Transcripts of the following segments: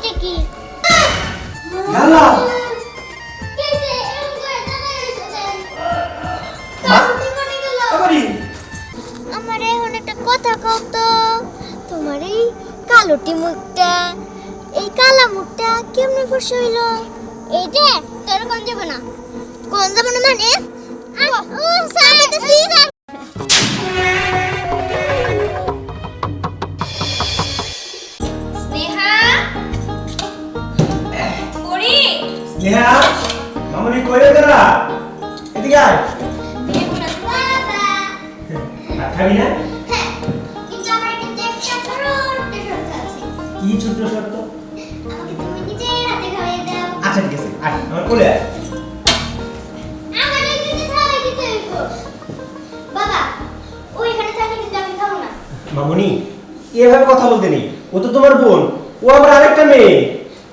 এটা কি? গেল। আমার এখন একটা কথা কও তো। তোমার এই কালোটি মুখটা এই কালা মুখটা কেমনে ফসে হইল? এই যে তোর কোন যাব না? কোন যাব না মানে? আয় আমার কোলে আয়। মামনি এভাবে কথা বলতে নেই। ও তো তোমার বোন ও আমার আরেকটা মেয়ে।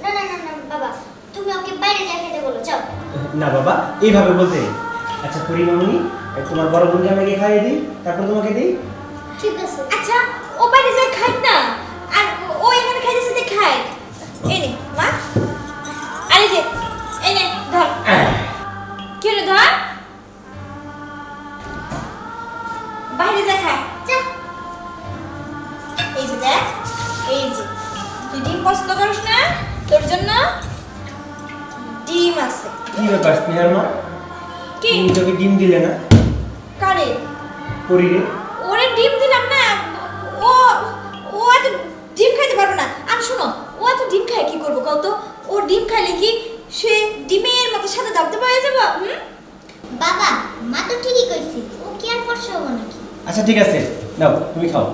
না না না না বাবা তুমি ওকে বাইরে যা খেতে বলো যাও। না বাবা এইভাবে বলতে নেই। আচ্ছা করি মামনি তোমার বড় বোনকে আমাকে খাইয়ে দিই তারপর তোমাকে দিই। ঠিক আছে। আচ্ছা ও বাইরে যায় খাই না। ডিম দিলাম না ও ও এত ডিম খাইতে পারবে না। আর শোনো ও এত ডিম খায় কি করব কত ও ডিম খাইলে কি সে ডিমের মতো সাথে দাবতে পারে যাব? হুম? বাবা মা তো ঠিকই কইছে ও কি আর ফর্সা হব নাকি? আচ্ছা ঠিক আছে নাও তুমি খাও।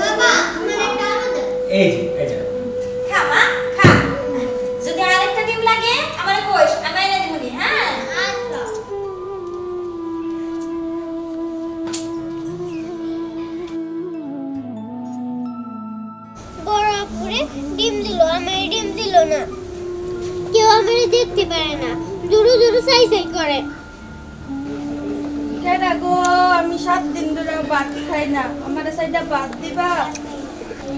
বাবা আমার একটা আরও এই আমার সাইডটা ভাত দিবা?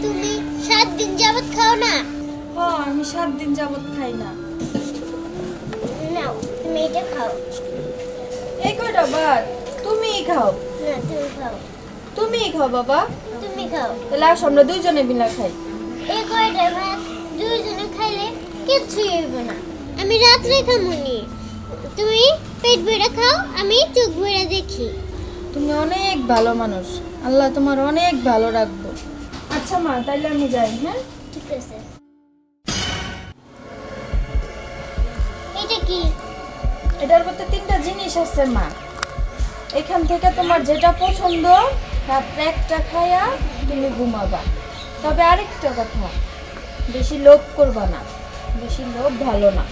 তুমি সাত দিন যাবত খাও না? হ আমি সাত দিন যাবত খাই না। নাও তুমি এটা খাও। এই কয়টা ভাত তুমি খাও। না তুমি খাও। তুমি খাও বাবা। তুমি খাও। তাহলে আসো আমরা দুইজনে মিলা খাই। এই কয়টা ভাত দুইজনে খাইলে কিচ্ছুই হইব না। আমি রাত্রে খামুনি। তুমি পেট ভরে খাও আমি চোখ ভরে দেখি। তুমি অনেক ভালো মানুষ। আল্লাহ তোমার অনেক ভালো রাখব। আচ্ছা মা তাইলে আমি যাই হ্যাঁ? ঠিক আছে। এটা কি? এটার মধ্যে তিনটা জিনিস আছে মা। এখান থেকে তোমার যেটা পছন্দ রাত্রে একটা খায়া তুমি ঘুমাবা। তবে আরেকটা কথা বেশি লোভ করবা না বেশি লোভ ভালো না।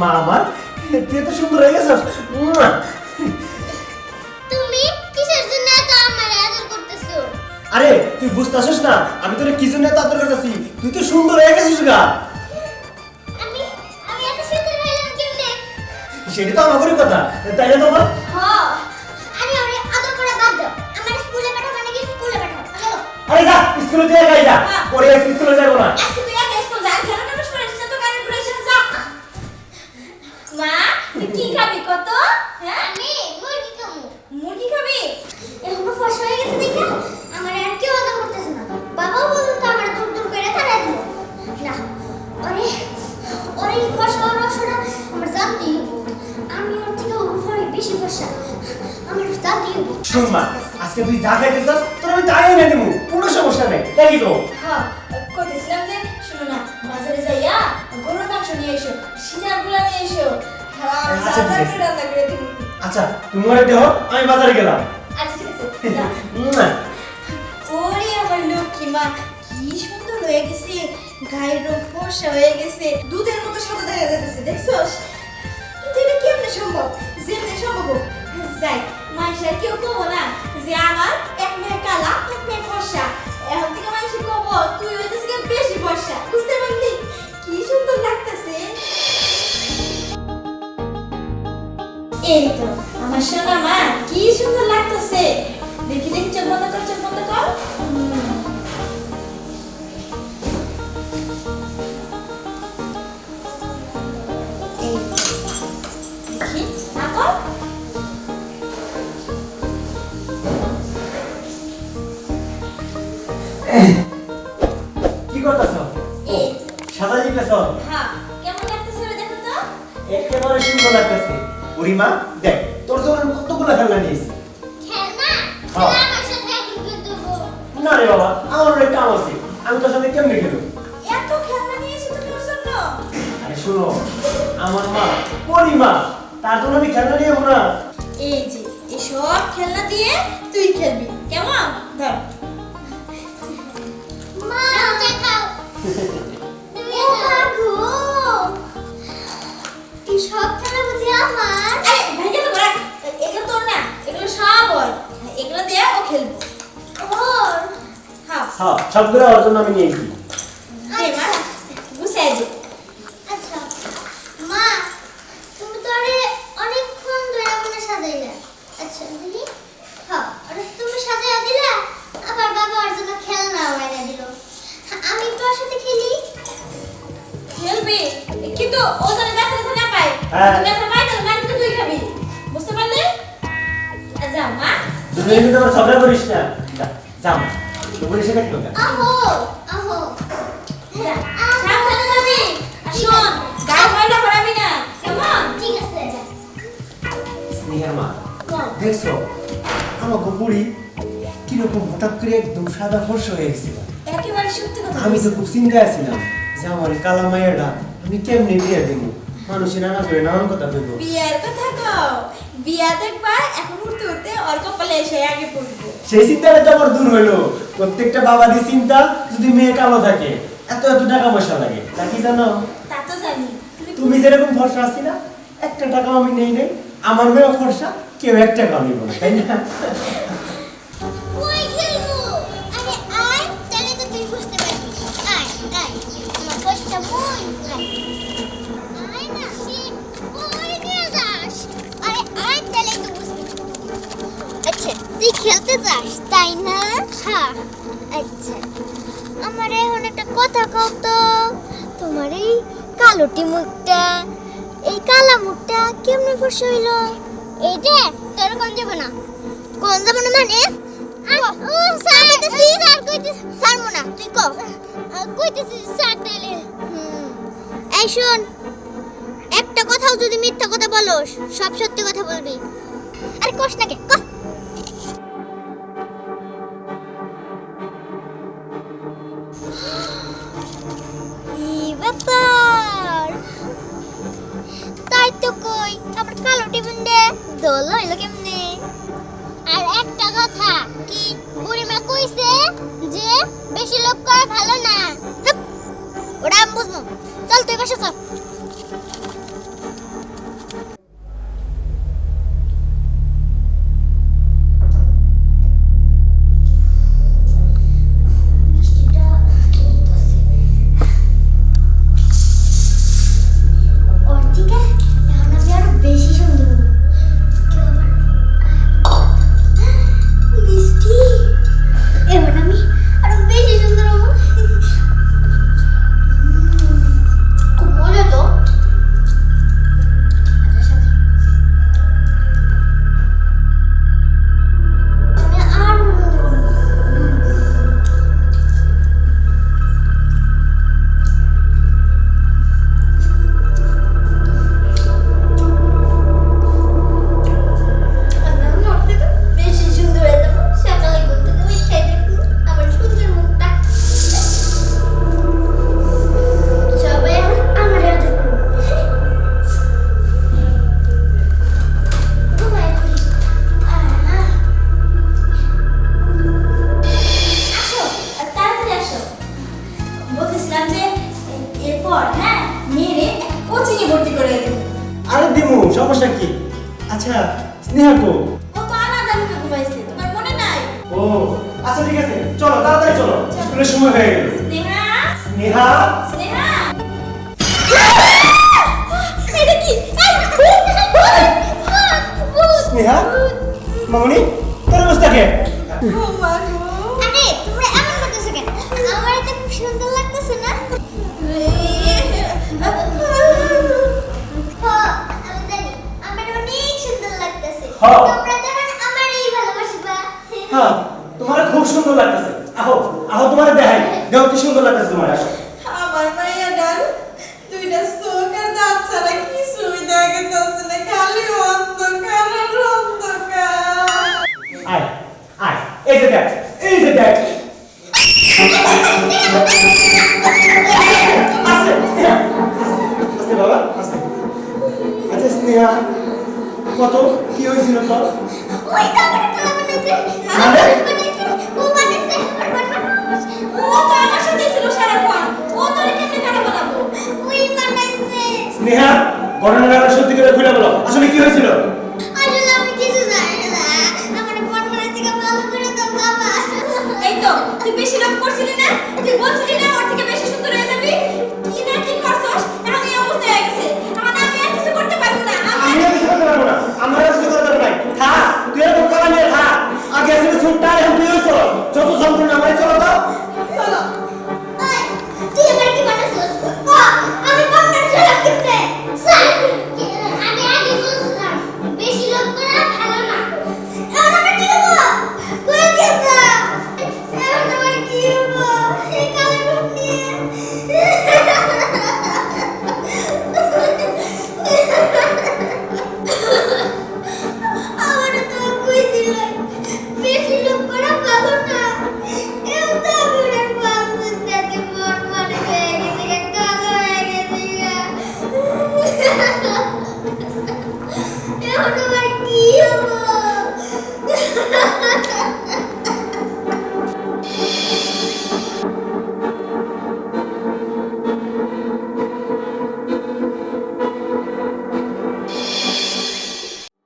মা? আমার তুই তো সুন্দর হয়ে গেছিস তুমি কিসের জন্য এত আমার আদর করতেছো? আরে তুই বুঝতেছিস না আমি তোর কিছু না তাদের কাছে তুই তো সুন্দর হয়ে গেছিস গা। আমি আমি এত সুন্দর হইলাম কেমনে? সেটা তো আমারই কথা। তাই না তোমার স্কুলে গাই যা। পরে স্কুলে যাব না। আজকে তুই একা স্কুল যা। কেন কেন শুনে এসেছিস তো গাড়ি ঘুরে এসেছিস যা। মা তুই কি খাবি কত? হ্যাঁ? আমি মুরগি খামু মুরগি খাবি? এখন ফসল হয়ে গেছে দেখে। আমার আর কেউ আদর করতেছে না। বাবাও বলতো তো আমার দূর দূর করে দিল না ওরে ওরে এই ফসল রসটা আমার জাত আমি ওর থেকে উপরে বেশি ফসা। আমার জাত দিয়ে শোন মা আজকে তুই যা খাইতে চাস তোর আমি তাই এনে দেবো কোনো সমস্যা নেই। তাই তো। হ্যাঁ কইতেছিলাম যে শুনো না বাজারে যাইয়া গরুর মাংস নিয়ে এসো সিনাগুলা নিয়ে এসো। হ্যাঁ আচ্ছা, ঠিক আছে। দিবি আচ্ছা তুমি দেহ আমি বাজারে গেলাম। আচ্ছা ঠিক আছে ওরে আমার লক্ষ্মী মা কি সুন্দর হয়ে গেছে। গায়ের রং ফর্সা হয়ে গেছে। দুধের মতো সাদা দেখা যাচ্ছে দেখছস? কিন্তু এটা কেমনে সম্ভব? যেমনি সম্ভব। যাই। মানুষের কেউ কবো না যে আমার এক মেয়ে কালা, এক মেয়ে ফর্সা। এখন থেকে মানুষের কবো তুই হইতেছে বেশি ফর্সা, বুঝতে পারলি? কি সুন্দর লাগতেছে। এই তো, আমার সোনা মা কি সুন্দর লাগতেছে। দেখি দেখি, চোখ বন্ধ কর, চোখ বন্ধ কর। সাদা জিতেছ হ্যাঁ কেমন লাগতেছে দেখো তো? একেবারে সুন্দর লাগতেছে। বুড়িমা দেখ তোর জন্য আমি কতগুলো খেলনা নিয়েছি। খেলনা? হ্যাঁ। না রে বাবা আমার অনেক কাম আছে। আমি তোর সাথে কেমনে খেলব? এত খেলনা নিয়েছি তুমি ওর জন্য? আরে শোনো আমার মা পরিমা তার জন্য আমি খেলনা নিয়ে না এই যে এই সব খেলনা দিয়ে তুই খেলবি কেমন? ধর। মা দেখাও আমি একটু ওর সাথে খেলি। খেলবি? কিন্তু ও যেন ব্যথা না পায়। হ্যাঁ। ব্যথা পায় তাহলে মার কিন্তু তুই খাবি। বুঝতে পারলে? যা মা। দুদিন কিন্তু ঝগড়া করিস না। যা, যা মা বলিস না কেন? আহো আহো। সাবধানে যাবি। শোন গায়ে ময়লা করাবি না কেমন? ঠিক আছে যা। স্নেহার মা দেখছ আমার বুড়ি কীরকম হঠাৎ করে একদম সাদা ফর্স হয়ে গেছিল। একেবারে সত্যি কথা আমি তো। খুব চিন্তায় ছিলাম যে আমার কালা মায়েরটা আমি কেমনে বিয়ে দেবো? মানুষের নানা করে নানান কথা বলব বিয়ার কথা কও। বিয়া দেখবা এখন উঠতে উঠতে ওর কপালে এসে আগে পড়ব। সেই চিন্তাটা তো আমার দূর হইল। প্রত্যেকটা বাবা বাবারই চিন্তা যদি মেয়ে কালো থাকে এত এত টাকা পয়সা লাগে। তা কি জানো? তা তো জানি। তুমি যেরকম ফর্সা আছি না একটা টাকা আমি নেই নেই। আমার মেয়ে ফর্সা কেউ একটা নিব না তাই না? তুই খেলতে যাস তাই না? হ্যাঁ আচ্ছা। আমার এখন একটা কথা কও তো। তোমার এই কালোটি মুখটা এই কালা মুখটা কেমনে ফসে হইল? এই যে তোর কোন যাব না কোন যাব না মানে একটা কথাও যদি মিথ্যা কথা বলোস সব সত্যি কথা বলবি। আরে কোষ না কি দোল হইল কেমনে? আর একটা কথা, কি বুড়িমা কইছে যে বেশি লোক করা ভালো না? ওরা আমি বুঝব। চল তুই বসে চল। সমস্যা কি? আচ্ছা স্নেহা কো। ও তো আলাদা রুমে ঘুমাইছে তোমার মনে নাই? ও আচ্ছা ঠিক আছে চলো তাড়াতাড়ি চলো স্কুলের সময় হয়ে গেল। স্নেহা? স্নেহা? স্নেহা? এটা কি? স্নেহা? মামনি তোর অবস্থা কে? ও মা আরে তোমরা এমন করতেছো কেন? আমার এটা খুব সুন্দর হ্যাঁ। হ্যাঁ তোমার খুব সুন্দর লাগতেছে। আহো আহো তোমার দেখাই। দেখো কি সুন্দর লাগতেছে তোমার আসো। আমার মাইয়া ডাল দুইটা আর দাঁত ছাড়া কিছুই দেখা যাচ্ছে না খালি অন্ধকার আর অন্ধকার। আয় আয় এই যে দেখ এই যে দেখ। আস্তে স্নেহা, আস্তে বাবা আস্তে। আচ্ছা স্নেহা। কত? কি হয়েছিল তোর? ওই ঘটনাটা সত্যি করে বানাইছে মানে?